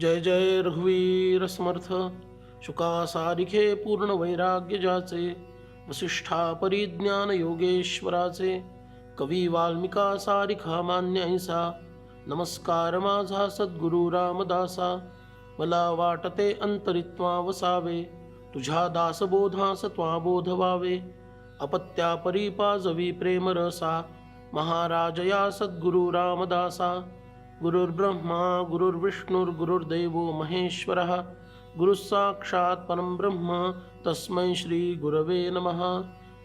जय जय रघुवीर समर्थ शुकासारिखे पूर्ण वैराग्य जाचे वसिष्ठा परिज्ञान योगेश्वराचे कवी वाल्मिका सारिखा मान्य ऐसा नमस्कार माझा सद्गुरु रामदासा मला वाटते अंतरित्वा वसावे तुझ्या दासबोधास त्वा बोध व्हावे अपत्या परिपाजवी प्रेमरसा महाराजया सद्गुरु रामदासा गुरुर्ब्रह्मा गुरुर्विष्णुर्गुरुर्देवो महेश्वरः। गुरुसाक्षात् परं ब्रह्म तस्मै श्री गुरवे नमः।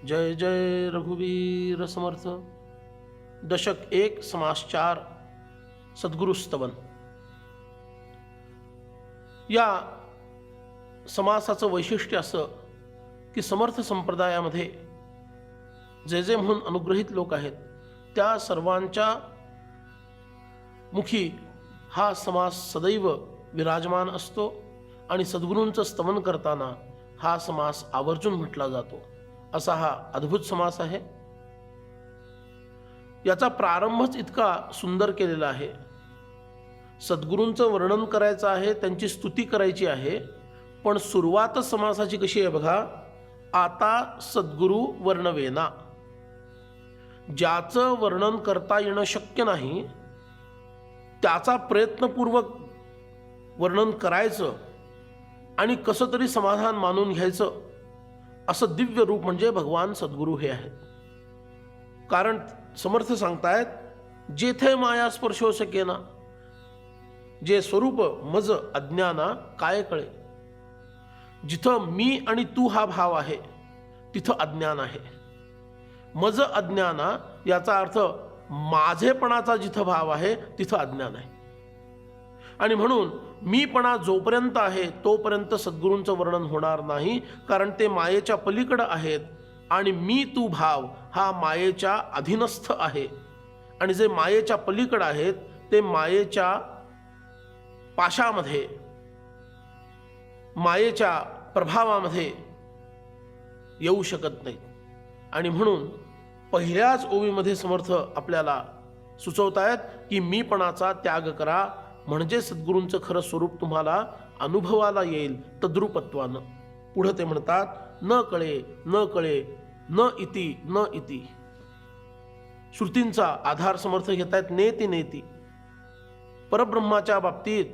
जय जय रघुवीर समर्थ। दशक एक समास चार सद्गुरुस्तवन या समासाचं वैशिष्ट्य असं की समर्थ संप्रदायामध्ये जे जे म्हणून अनुग्रहित लोक आहेत त्या सर्वांच्या मुखी हा समास सदैव विराजमान असतो आणि सद्गुरूंचं स्तवन करताना हा समास आवर्जून म्हटला जातो. असा हा अद्भुत समास आहे. याचा प्रारंभच इतका सुंदर केलेला आहे. सद्गुरूंचं वर्णन करायचं आहे त्यांची स्तुती करायची आहे पण सुरुवातच समासाची कशी आहे बघा? आता सद्गुरू वर्णवेना. ज्याचं वर्णन करता येणं शक्य नाही त्याचा प्रयत्नपूर्वक वर्णन करायचं आणि कसं तरी समाधान मानून घ्यायचं असं दिव्य रूप म्हणजे भगवान सद्गुरू हे आहेत. कारण समर्थ सांगतायत जेथे माया स्पर्श शकेना जे स्वरूप मज अज्ञाना काय कळे? जिथं मी आणि तू हा भाव आहे तिथं अज्ञान आहे. मज अज्ञाना याचा अर्थ माझेपणाचा जिथं भाव आहे तिथं अज्ञान आहे. आणि म्हणून मीपणा जोपर्यंत आहे तोपर्यंत सद्गुरूंचं वर्णन होणार नाही कारण ते मायेच्या पलीकडं आहेत आणि मी तू भाव हा मायेच्या अधीनस्थ आहे. आणि जे मायेच्या पलीकडं आहेत ते मायेच्या पाशामध्ये मायेच्या प्रभावामध्ये येऊ शकत नाहीत. आणि म्हणून पहिल्याच ओवीमध्ये समर्थ आपल्याला सुचवतायत की मीपणाचा त्याग करा म्हणजे सद्गुरूंचं खरं स्वरूप तुम्हाला अनुभवाला येईल तद्रुपत्वानं. पुढं ते म्हणतात न कळे न कळे न इति न इति. श्रुतींचा आधार समर्थ घेत आहेत नेती नेती. परब्रह्माच्या बाबतीत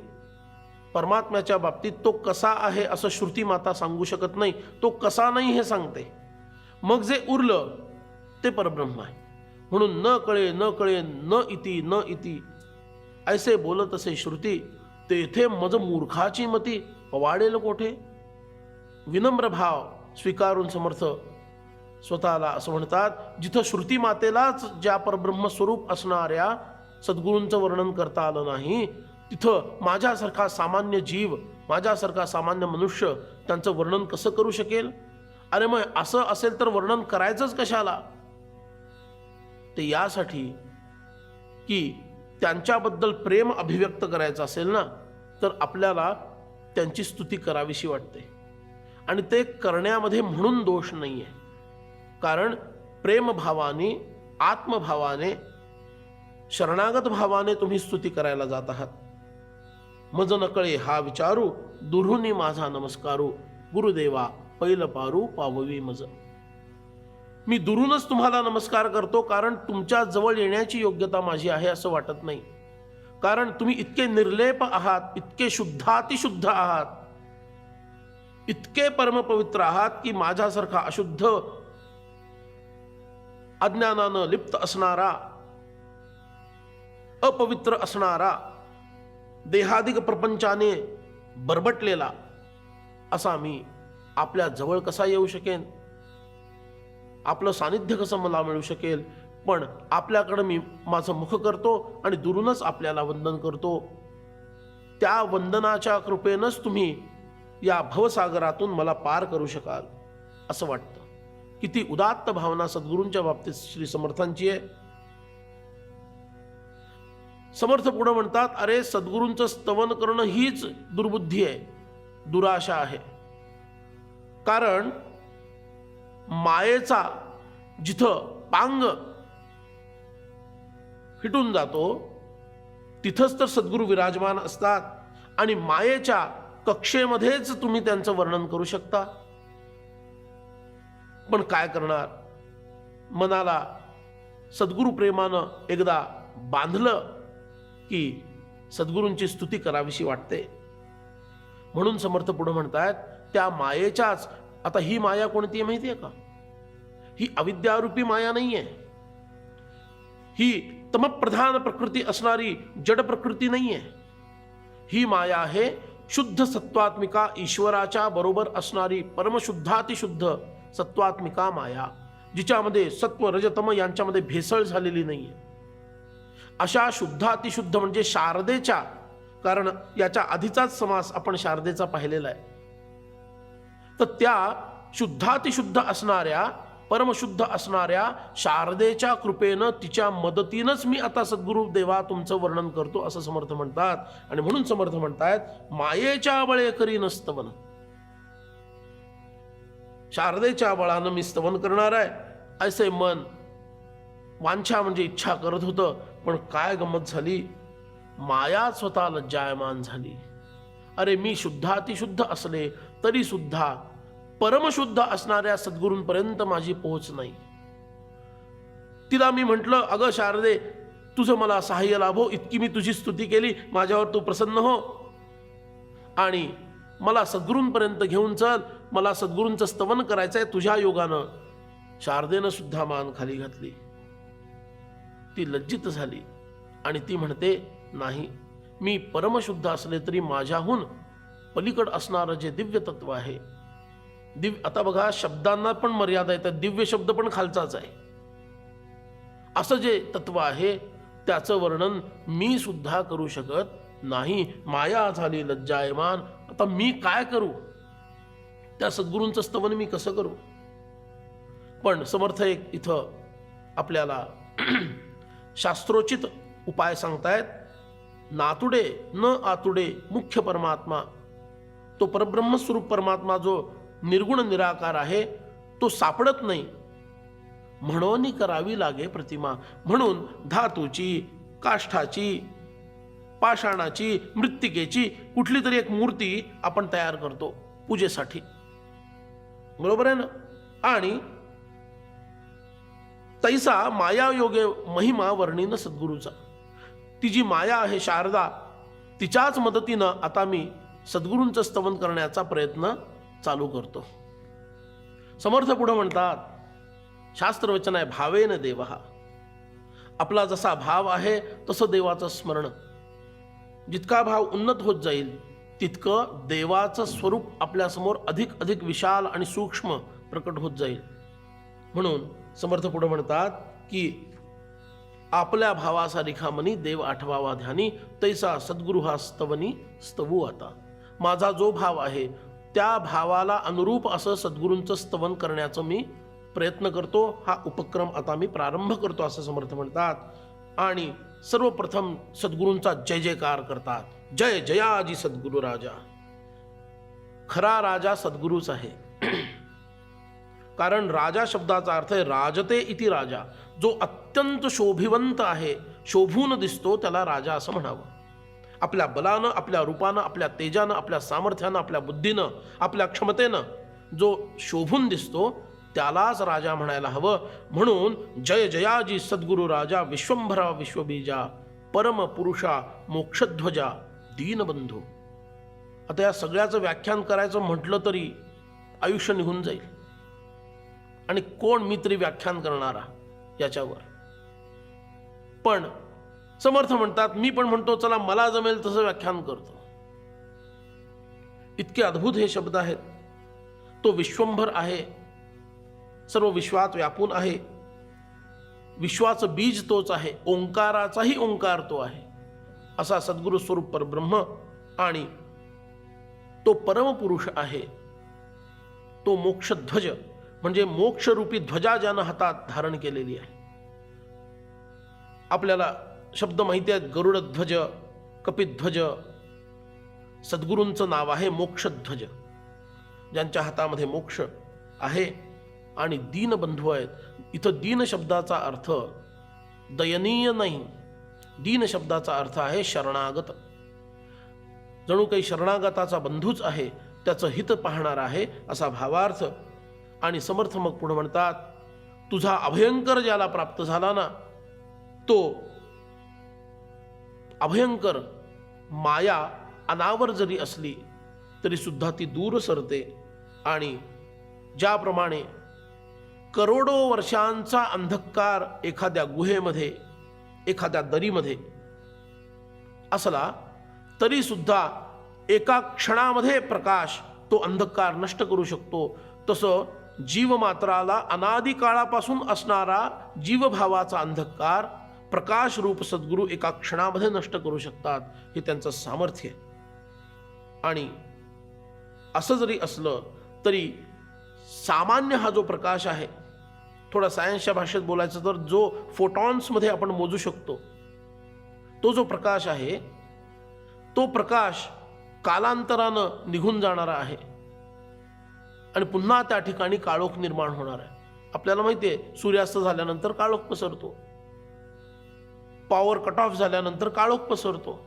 परमात्म्याच्या बाबतीत तो कसा आहे असं श्रुती माता सांगू शकत नाही तो कसा नाही हे सांगते. मग जे उरलं ते परब्रह्म आहे. म्हणून न कळे न कळे न इति न इति. ऐसे बोलत असे श्रुती तेथे मज मूर्खाची मती. वाढेल कोठे? विनम्र भाव स्वीकारून समर्थ. स्वतःला असं म्हणतात जिथं श्रुती मातेलाच ज्या परब्रह्म स्वरूप असणाऱ्या सद्गुरूंचं वर्णन करता आलं नाही तिथं माझ्यासारखा सामान्य जीव माझ्यासारखा सामान्य मनुष्य त्यांचं वर्णन कसं करू शकेल? अरे मग असं असेल तर वर्णन करायचंच कशाला? ते यासाठी की त्यांच्याबद्दल प्रेम अभिव्यक्त करायचं असेल ना तर आपल्याला त्यांची स्तुती करावीशी वाटते. आणि ते करण्यामध्ये म्हणून दोष नाही आहे कारण प्रेमभावाने आत्मभावाने शरणागत भावाने तुम्ही स्तुती करायला जात आहात. मज नकळे हा विचारू दुरुनी माझा नमस्कारू गुरुदेवा पैल पारू पाववी मज मी दुरूनच तुम्हाला नमस्कार करतो कारण तुमच्या जवळ येण्याची योग्यता माझी आहे असं वाटत नाही. कारण तुम्ही इतके निर्लेप आहात इतके शुद्धातिशुद्ध आहात इतके परमपवित्र आहात की माझ्यासारखा अशुद्ध अज्ञानानं लिप्त असणारा अपवित्र असणारा देहाधिक प्रपंचाने बरबटलेला असा मी आपल्या जवळ कसा येऊ शकेन? आपलं सानिध्य कसं मला मिळू शकेल? पण आपल्याकडं मी माझं मुख करतो आणि दुरूनच आपल्याला वंदन करतो. त्या वंदनाच्या कृपेनंच तुम्ही या भवसागरातून मला पार करू शकाल असं वाटतं. किती उदात्त भावना सद्गुरूंच्या बाबतीत श्री समर्थांची आहे. समर्थ पुढं म्हणतात अरे सद्गुरूंचं स्तवन करणं हीच दुर्बुद्धी आहे दुराशा आहे. कारण मायेचा जिथं पांग फिटून जातो तिथंच तर सद्गुरू विराजमान असतात आणि मायेच्या कक्षेमध्येच तुम्ही त्यांचं वर्णन करू शकता. पण काय करणार? मनाला सद्गुरु प्रेमानं एकदा बांधलं की सद्गुरूंची स्तुती करावीशी वाटते. म्हणून समर्थ पुढे म्हणतायत त्या मायेच्याच आता ही माया कोणती आहे माहिती आहे का? ही अविद्यारूपी माया नाही आहे. ही तमप्रधान प्रकृती असणारी जड प्रकृती नाही आहे. ही माया आहे शुद्ध सत्वात्मिका ईश्वराच्या बरोबर असणारी परमशुद्धातिशुद्ध सत्वात्मिका माया जिच्यामध्ये सत्व रजतम यांच्यामध्ये भेसळ झालेली नाही आहे. अशा शुद्धातिशुद्ध म्हणजे शारदेच्या कारण याच्या आधीचाच समास आपण शारदेचा पाहिलेला आहे. तर त्या शुद्धातिशुद्ध असणाऱ्या परमशुद्ध असणाऱ्या शारदेच्या कृपेनं तिच्या मदतीनंच मी आता सद्गुरु देवा तुमचं वर्णन करतो असं समर्थ म्हणतात. आणि म्हणून समर्थ म्हणतायत मायेच्या बळे करी नस्तवन शारदेच्या बळानं मी स्तवन करणार आहे. असे मन वांछा म्हणजे इच्छा करत होतं पण काय गंमत झाली? माया स्वतः लज्जायमान झाली. अरे मी शुद्धातिशुद्ध असले तरी सुद्धा परमशुद्ध असणाऱ्या सद्गुरूंपर्यंत माझी पोहोच नाही. तिला मी म्हटलं अगं शारदे तुझं मला सहाय्य लाभो इतकी मी तुझी स्तुती केली माझ्यावर तू प्रसन्न हो. आणि मला सद्गुरूंपर्यंत घेऊन चल मला सद्गुरूंचं स्तवन करायचंय तुझ्या योगानं. शारदेनं सुद्धा मान खाली घातली. ती लज्जित झाली आणि ती म्हणते नाही मी परमशुद्ध असले तरी माझ्याहून पलीकड असणारं जे दिव्य तत्व आहे दिव्य आता बघा शब्दांना पण मर्यादा येतात. दिव्य शब्द पण खालचाच आहे. असं जे तत्व आहे त्याचं वर्णन मी सुद्धा करू शकत नाही. माया झाली लज्जायमान. आता मी काय करू? त्या सद्गुरूंचं स्तवन मी कसं करू? पण समर्थ एक इथं आपल्याला शास्त्रोचित उपाय सांगतायत. नातुडे न आतुडे मुख्य परमात्मा. तो परब्रह्मस्वरूप परमात्मा जो निर्गुण निराकार आहे तो सापडत नाही. म्हणून करावी लागे प्रतिमा. म्हणून धातूची काष्ठाची पाषाणाची मृत्तिकेची कुठली तरी एक मूर्ती आपण तयार करतो पूजेसाठी. बरोबर आहे ना? आणि तैसा माया योगे महिमा वर्णीन सद्गुरूचा. ती जी माया आहे शारदा तिच्याच मदतीनं आता मी सद्गुरूंचं स्तवन करण्याचा प्रयत्न चालू करतो. समर्थ पुढं म्हणतात शास्त्रवचन आहे भावेन देव. आपला जसा भाव आहे तसं देवाचं स्मरण. जितका भाव उन्नत होत जाईल तितकं देवाचं स्वरूप आपल्यासमोर अधिक अधिक विशाल आणि सूक्ष्म प्रकट होत जाईल. म्हणून समर्थ पुढे म्हणतात की आपल्या भावासा रिखामनी देव आठवावा ध्यानी तैसा सद्गुरु हा स्तवनी स्तवू आता. माझा जो भाव आहे त्या भावाला अनुरूप असं सद्गुरूंचं स्तवन करण्याचं मी प्रयत्न करतो. हा उपक्रम आता मी प्रारंभ करतो असं समर्थ म्हणतात. आणि सर्वप्रथम सद्गुरूंचा जय जयकार करतात. जय जयाजी सद्गुरु राजा. खरा राजा सद्गुरूच आहे. कारण राजा शब्दाचा अर्थ आहे राजते इति राजा. जो अत्यंत शोभिवंत आहे शोभून दिसतो त्याला राजा असं म्हणावं. आपल्या बलानं आपल्या रूपानं आपल्या तेजानं आपल्या सामर्थ्यानं आपल्या बुद्धीनं आपल्या क्षमतेनं जो शोभून दिसतो त्यालाच राजा म्हणायला हवं. म्हणून जय जयाजी सद्गुरु राजा विश्वंभरा विश्वबीजा परम पुरुषा मोक्षध्वजा दीनबंधू. आता या सगळ्याचं व्याख्यान करायचं म्हटलं तरी आयुष्य निघून जाईल. आणि कोण मी तरी व्याख्यान करणारा याच्यावर. पण समर्थ म्हणतात मी पण म्हणतो चला मला जमेल तसं व्याख्यान करतो. इतके अद्भुत हे शब्द आहेत. तो विश्वंभर आहे. सर्व विश्वात व्यापून आहे. विश्वाचं बीज तोच आहे. ओंकाराचाही ओंकार तो आहे. असा सद्गुरु स्वरूप परब्रह्म आणि तो परमपुरुष आहे. तो मोक्षध्वज म्हणजे मोक्षरूपी ध्वजा ज्यानं हातात धारण केलेली आहे. आपल्याला शब्द माहिती आहेत गरुडध्वज कपिध्वज सद्गुरूंचं नाव आहे मोक्षध्वज. ज्यांच्या हातामध्ये मोक्ष आहे आणि दीनबंधू आहेत. इथं दीन शब्दाचा अर्थ दयनीय नाही. दीन शब्दाचा अर्थ आहे शरणागत. जणू काही शरणागताचा बंधूच आहे त्याचं हित पाहणार आहे असा भावार्थ आणि समर्थ मग पुढे म्हणतात तुझा अभयंकर ज्याला प्राप्त झाला ना तो अभयंकर माया अनावर जरी असली तरी सुद्धा ती दूर सरते. आणि ज्याप्रमाणे करोडो वर्षांचा अंधकार एखाद्या गुहेमध्ये एखाद्या दरीमध्ये असला तरी सुद्धा एका क्षणामध्ये प्रकाश तो अंधकार नष्ट करू शकतो. तसं जीवमात्राला अनादिकाळापासून असणारा जीवभावाचा अंधकार प्रकाश रूप सद्गुरू एका क्षणामध्ये नष्ट करू शकतात हे त्यांचं सामर्थ्य आहे. आणि असं जरी असलं तरी सामान्य हा जो प्रकाश आहे थोडा सायन्सच्या भाषेत बोलायचं तर जो फोटॉन्समध्ये आपण मोजू शकतो तो जो प्रकाश आहे तो प्रकाश कालांतरानं निघून जाणारा आहे. आणि पुन्हा त्या ठिकाणी काळोख निर्माण होणार आहे. आपल्याला माहिती आहे सूर्यास्त झाल्यानंतर काळोख पसरतो. पॉवर कट ऑफ झाल्यानंतर काळोख पसरतो.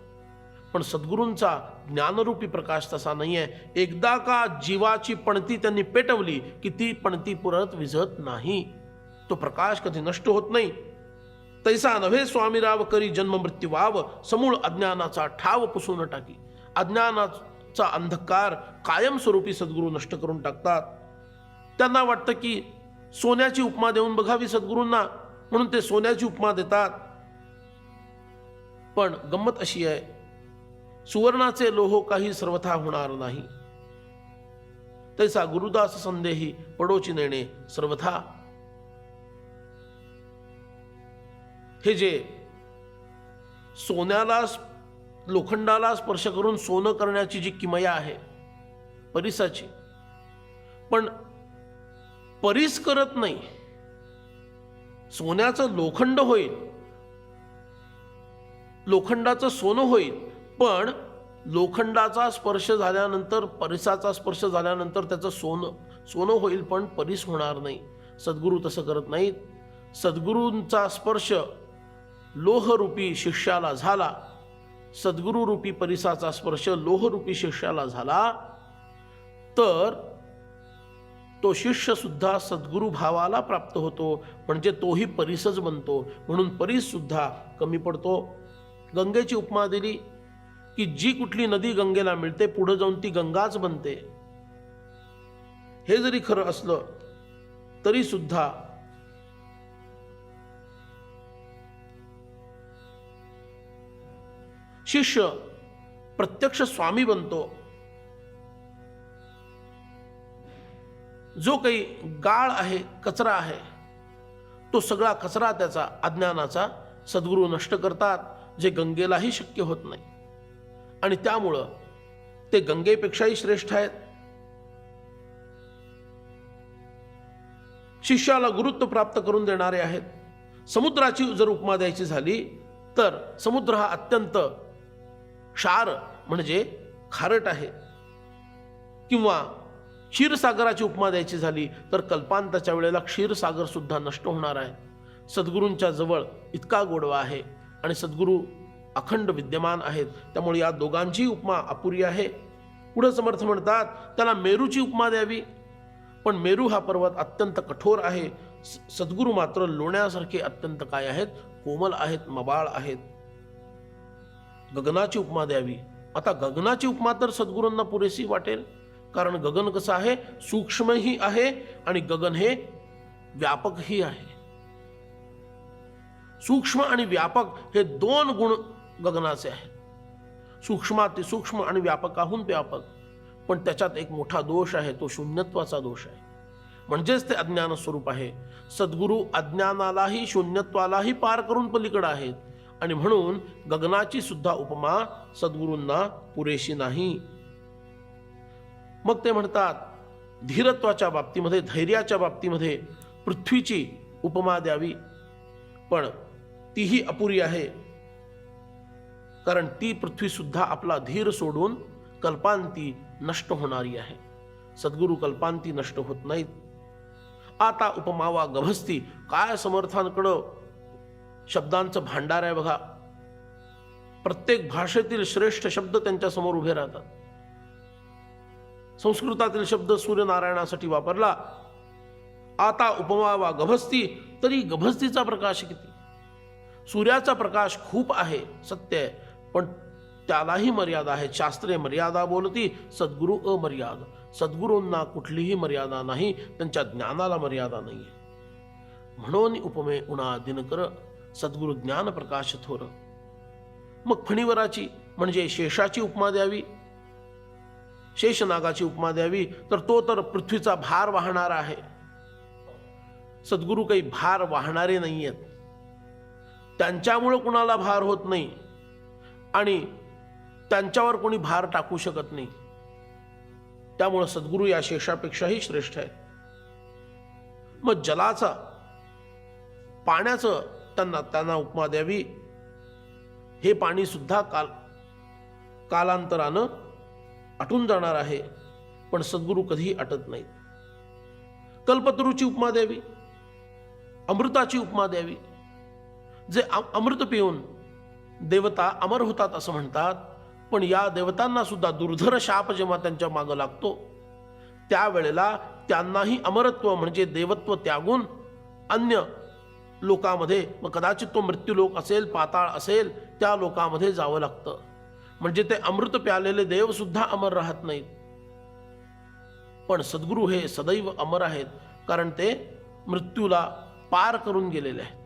पण सद्गुरूंचा ज्ञानरूपी प्रकाश तसा नाही आहे एकदा का जीवाची पणती त्यांनी पेटवली की ती पणती पुरत विझत नाही. तो प्रकाश कधी नष्ट होत नाही. तैसा नव्हे स्वामीराव करी जन्म मृत्यू वाव समूळ अज्ञानाचा ठाव पुसून टाकी. अज्ञानाचा अंधकार कायमस्वरूपी सद्गुरू नष्ट करून टाकतात. त्यांना वाटतं की सोन्याची उपमा देऊन बघावी सद्गुरूंना म्हणून ते सोन्याची उपमा देतात. पण गंमत अशी आहे सुवर्णाचे लोह काही सर्वथा होणार नाही. तैसा गुरुदास संदेही पडोची नेणे सर्वथा. हे जे सोन्याला लोखंडाला स्पर्श करून सोनं करण्याची जी किमया आहे परिसाची पण परीस करत नाही सोन्याचं लोखंड होईल लोखंडाचं सोनं होईल पण लोखंडाचा स्पर्श झाल्यानंतर परिसाचा स्पर्श झाल्यानंतर त्याचं सोनं सोनं होईल पण परीस होणार नाही. सद्गुरू तसं करत नाहीत. सद्गुरूंचा स्पर्श लोहरूपी शिष्याला झाला. सद्गुरूरूपी परिसाचा स्पर्श लोहरूपी शिष्याला झाला. तर तो शिष्यसुद्धा सद्गुरू भावाला प्राप्त होतो म्हणजे तोही परिसच बनतो. म्हणून परिससुद्धा कमी पडतो. गंगेची उपमा दिली की जी कुठली नदी गंगेला मिळते पुढे जाऊन ती गंगाच बनते. हे जरी खरं असलं तरी सुद्धा शिष्य प्रत्यक्ष स्वामी बनतो. जो काही गाळ आहे कचरा आहे तो सगळा कचरा त्याचा अज्ञानाचा सद्गुरू नष्ट करतात. जे गंगेलाही शक्य होत नाही. आणि त्यामुळं ते गंगेपेक्षाही श्रेष्ठ आहेत. शिष्याला गुरुत्व प्राप्त करून देणारे आहेत. समुद्राची जर उपमा द्यायची झाली तर समुद्र हा अत्यंत क्षार म्हणजे खारट आहे. किंवा क्षीरसागराची उपमा द्यायची झाली तर कल्पांताच्या वेळेला क्षीरसागर सुद्धा नष्ट होणार आहे. सद्गुरूंच्या जवळ इतका गोडवा आहे. आणि सद्गुरू अखंड विद्यमान आहेत. त्यामुळे या दोघांची उपमा अपुरी आहे. पुढं समर्थ म्हणतात त्याला मेरूची उपमा द्यावी. पण मेरू हा पर्वत अत्यंत कठोर आहे. स- सद्गुरू मात्र लोण्यासारखे अत्यंत काय आहेत? कोमल आहेत मबाळ आहेत. गगनाची उपमा द्यावी. आता गगनाची उपमा तर सद्गुरूंना पुरेशी वाटेल. कारण गगन कसं आहे? सूक्ष्मही आहे आणि गगन हे व्यापकही आहे. सूक्ष्म आणि व्यापक हे दोन गुण गगनाचे आहेत. सूक्ष्माती सूक्ष्म आणि व्यापकाहून व्यापक. पण त्याच्यात एक मोठा दोष आहे तो शून्यत्वाचा दोष आहे. म्हणजेच ते अज्ञान स्वरूप आहे. सद्गुरू अज्ञानालाही शून्यत्वालाही पार करून पलीकडे आहेत. आणि म्हणून गगनाची सुद्धा उपमा सद्गुरूंना पुरेशी नाही. मग ते म्हणतात धीरत्वाच्या बाबतीमध्ये धैर्याच्या बाबतीमध्ये पृथ्वीची उपमा द्यावी. पण तीही अपुरी आहे. कारण ती पृथ्वी सुद्धा आपला धीर सोडून कल्पांती नष्ट होणारी आहे. सद्गुरू कल्पांती नष्ट होत नाहीत. आता उपमावा गभस्ती काय समर्थांकडं शब्दांचं भांडार आहे बघा. प्रत्येक भाषेतील श्रेष्ठ शब्द त्यांच्यासमोर उभे राहतात. संस्कृतातील शब्द सूर्यनारायणासाठी वापरला. आता उपमा वा गभस्ती तरी गभस्तीचा प्रकाश किती? सूर्याचा प्रकाश खूप आहे सत्य आहे पण त्यालाही मर्यादा आहे. शास्त्रे मर्यादा बोलती सद्गुरू अमर्याद. सद्गुरूंना कुठलीही मर्यादा नाही त्यांच्या ज्ञानाला मर्यादा नाही म्हणून उपमे उणा दिनकर सद्गुरू ज्ञान प्रकाश थोर. मग फणीवराची म्हणजे शेषाची उपमा द्यावी? शेषनागाची उपमा द्यावी? तर तो तर पृथ्वीचा भार वाहणारा आहे. सद्गुरू काही भार वाहणारे नाही आहेत त्यांच्यामुळं कुणाला भार होत नाही आणि त्यांच्यावर कोणी भार टाकू शकत नाही. त्यामुळं सद्गुरू या शेषापेक्षाही श्रेष्ठ आहेत. मग जलाचा पाण्याचं त्यांना त्यांना उपमा द्यावी. हे पाणी सुद्धा काल कालांतरानं आटून जाणार आहे पण सद्गुरू कधीही आटत नाहीत. कल्पतरूची उपमा द्यावी अमृताची उपमा द्यावी. जे अमृत पिऊन देवता अमर होतात असं म्हणतात पण या देवतांना सुद्धा दुर्धर शाप जेव्हा त्यांच्या मागं लागतो त्यावेळेला त्यांनाही अमरत्व म्हणजे देवत्व त्यागून अन्य लोकामध्ये मग कदाचित तो मृत्यूलोक असेल पाताळ असेल त्या लोकामध्ये जावं लागतं. म्हणजे ते अमृत प्यालेले देव सुद्धा अमर राहत नाहीत. पण सद्गुरू हे सदैव अमर आहेत कारण ते मृत्यूला पार करून गेलेले आहेत.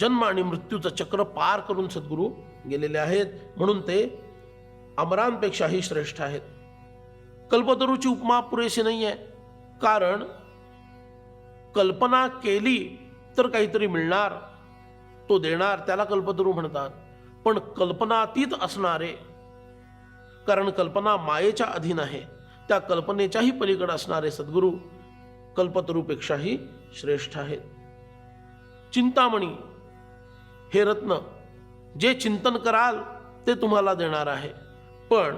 जन्म आणि मृत्यूचं चक्र पार करून सद्गुरू गेलेले आहेत. म्हणून ते अमरांपेक्षाही श्रेष्ठ आहेत. कल्पतरूची उपमा पुरेशी नाही आहे कारण कल्पना केली तर काहीतरी मिळणार. तो देणार त्याला कल्पतरू म्हणतात. पण कल्पनातीत असणारे कारण कल्पना मायेच्या अधीन आहे. त्या कल्पनेच्याही पलीकडे असणारे सद्गुरू कल्पतरूपेक्षाही श्रेष्ठ आहेत. चिंतामणी हे रत्न जे चिंतन कराल ते तुम्हाला देणार आहे. पण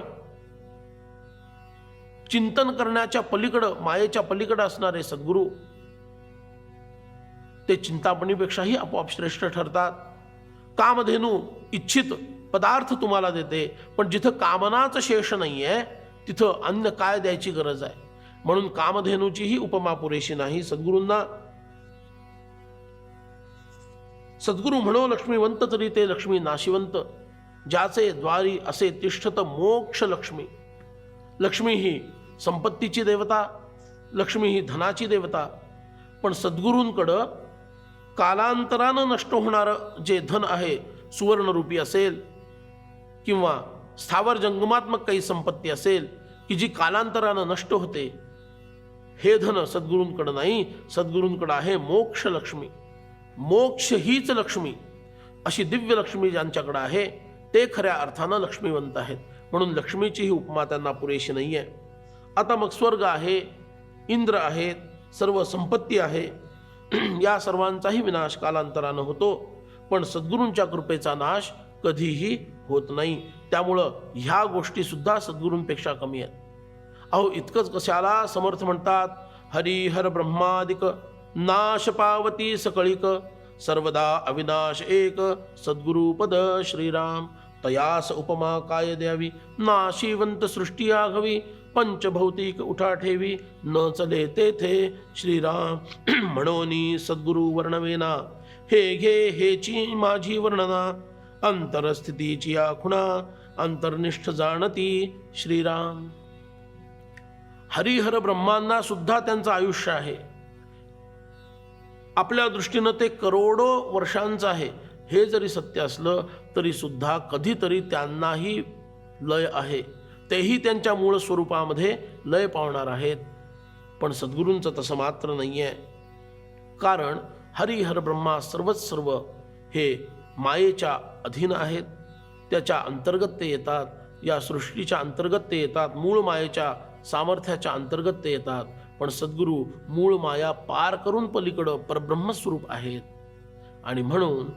चिंतन करण्याच्या पलीकडं मायेच्या पलीकडं असणारे सद्गुरू ते चिंतामणीपेक्षाही आपोआप श्रेष्ठ ठरतात. कामधेनू इच्छित पदार्थ तुम्हाला देते पण जिथं कामनाच शेष नाही आहे तिथं अन्य काय द्यायची गरज आहे? म्हणून कामधेनूचीही उपमा पुरेशी नाही सद्गुरूंना सद्गुरू म्हणो लक्ष्मीवंत तरी ते लक्ष्मी नाशिवंत. ज्याचे द्वारी असे तिष्ठत मोक्ष लक्ष्मी. लक्ष्मी ही संपत्तीची देवता लक्ष्मी ही धनाची देवता. पण सद्गुरूंकडं कालांतरानं नष्ट होणारं जे धन आहे सुवर्णरूपी असेल किंवा स्थावर जंगमात्मक काही संपत्ती असेल की जी कालांतरानं नष्ट होते हे धन सद्गुरूंकडं नाही. सद्गुरूंकडं आहे मोक्ष लक्ष्मी. मोक्ष हीच लक्ष्मी. अशी दिव्य लक्ष्मी ज्यांच्याकडं आहे ते खऱ्या अर्थानं लक्ष्मीवंत आहेत. म्हणून लक्ष्मीची ही उपमा त्यांना पुरेशी नाही आहे आता मग स्वर्ग आहे इंद्र आहेत सर्व संपत्ती आहे. या सर्वांचाही विनाश कालांतरानं होतो पण सद्गुरूंच्या कृपेचा नाश कधीही होत नाही. त्यामुळं ह्या गोष्टी सुद्धा सद्गुरूंपेक्षा कमी आहेत. अहो इतकंच कशाला समर्थ म्हणतात? हरिहर ब्रह्मादिक नाश पावती सकळिक सर्वदा अविनाश एक सद्गुरुपद श्रीराम। तयास उपमा काय द्यावी? नाशिवंत सृष्टी आघवी। पंचभौतिक उठा ठेवी। न चले तेथे श्रीराम। म्हणोनी सद्गुरु वर्णवेना। हे घे हेची माझी वर्णना। अंतरस्थितीची आखुणा। अंतर्निष्ठ जाणती श्रीराम। हरिहर ब्रह्मांना सुद्धा त्यांचं आयुष्य आहे. आपल्या दृष्टीनं ते करोडो वर्षांचं आहे. हे जरी सत्य असलं तरीसुद्धा कधीतरी त्यांनाही लय आहे. तेही त्यांच्या मूळ स्वरूपामध्ये लय पावणार आहेत. पण सद्गुरूंचं तसं मात्र नाही आहे कारण हरिहर ब्रह्मा सर्वच सर्व हे मायेच्या अधीन आहेत. त्याच्या अंतर्गत ते येतात. या सृष्टीच्या अंतर्गत ते येतात. मूळ मायेच्या सामर्थ्याच्या अंतर्गत ते येतात. पण सद्गुरू मूळ माया पार करून पलीकडं परब्रह्मस्वरूप आहेत. आणि म्हणून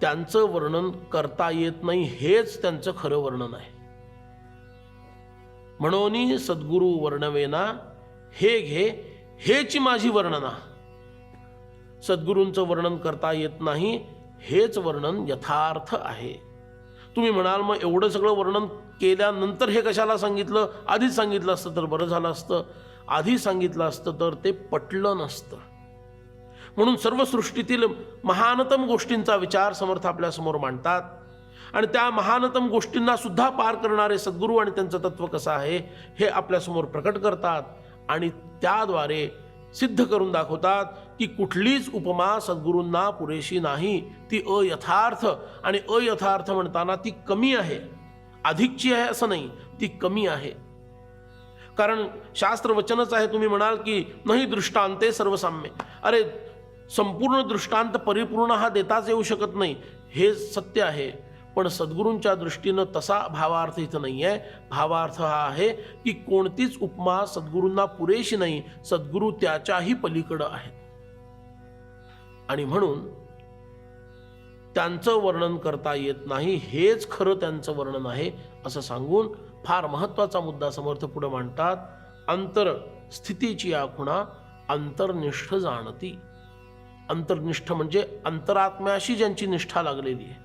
त्यांचं वर्णन करता येत नाही हेच त्यांचं खरं वर्णन आहे. म्हणून सद्गुरू वर्णवेना हे घे हेची माझी वर्णना. सद्गुरूंचं वर्णन करता येत नाही हेच वर्णन यथार्थ आहे. तुम्ही म्हणाल मग एवढं सगळं वर्णन केल्यानंतर हे कशाला सांगितलं? आधीच सांगितलं असतं तर बरं झालं असतं. आधी सांगितलं असतं तर ते पटलं नसतं. म्हणून सर्व सृष्टीतील महानतम गोष्टींचा विचार समर्थ आपल्यासमोर मांडतात. आणि त्या महानतम गोष्टींना सुद्धा पार करणारे सद्गुरू आणि त्यांचं तत्व कसं आहे हे आपल्यासमोर प्रकट करतात आणि त्याद्वारे सिद्ध करून दाखवतात की कुठलीच उपमा सद्गुरूंना पुरेशी नाही. ती अयथार्थ आणि अयथार्थ म्हणताना ती कमी आहे. अधिकची आहे असं नाही ती कमी आहे. कारण शास्त्र वचनच आहे तुम्ही म्हणाल की नाही दृष्टांते सर्वसाम्य. अरे संपूर्ण दृष्टांत परिपूर्ण हा देताच येऊ शकत नाही. हे सत्य आहे. पण सद्गुरूंच्या दृष्टीनं तसा भावार्थ इथं नाही आहे भावार्थ हा आहे की कोणतीच उपमा सद्गुरूंना पुरेशी नाही. सद्गुरू त्याच्याही पलीकडं आहेत. आणि म्हणून त्यांचं वर्णन करता येत नाही. हेच खरं त्यांचं वर्णन आहे असं सांगून फार महत्त्वाचा मुद्दा समर्थ पुढे मांडतात. अंतर स्थितीची या खुणा अंतर्निष्ठ जाणती. अंतर्निष्ठ म्हणजे अंतरात्म्याशी ज्यांची निष्ठा लागलेली आहे.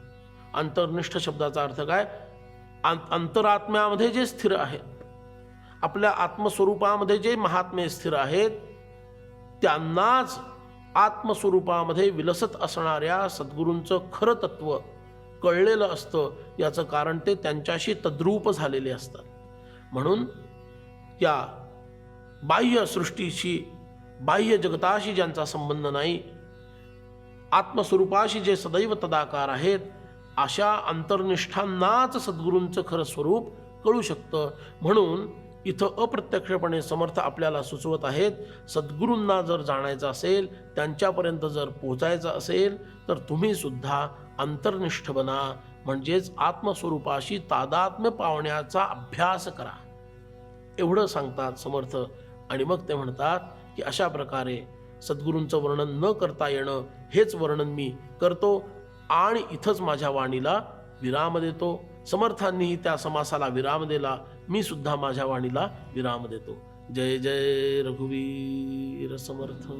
अंतर्निष्ठ शब्दाचा अर्थ काय? अंतरात्म्यामध्ये जे स्थिर आहेत आपल्या आत्मस्वरूपामध्ये जे महात्मे स्थिर आहेत त्यांनाच आत्मस्वरूपामध्ये विलसत असणाऱ्या सद्गुरूंचं खरं तत्व कळलेलं असतं. याचं कारण ते त्यांच्याशी तद्रूप झालेले असतात. म्हणून या बाह्य सृष्टीशी बाह्य जगताशी ज्यांचा संबंध नाही आत्मस्वरूपाशी जे सदैव तदाकार आहेत अशा अंतर्निष्ठांनाच सद्गुरूंचं खरं स्वरूप कळू शकतं. म्हणून इथं अप्रत्यक्षपणे समर्थ आपल्याला सुचवत आहेत सद्गुरूंना जर जाणायचं असेल त्यांच्यापर्यंत जर पोचायचं असेल तर तुम्ही सुद्धा अंतर्निष्ठ बना म्हणजेच आत्मस्वरूपाशी तादात्म्य पावण्याचा अभ्यास करा. एवढं सांगतात समर्थ. आणि मग ते म्हणतात की अशा प्रकारे सद्गुरूंचं वर्णन न करता येणं हेच वर्णन मी करतो आणि इथंच माझ्या वाणीला विराम देतो. समर्थांनीही त्या समासाला विराम दिला मी सुद्धा माझ्या वाणीला विराम देतो. जय जय रघुवीर समर्थ.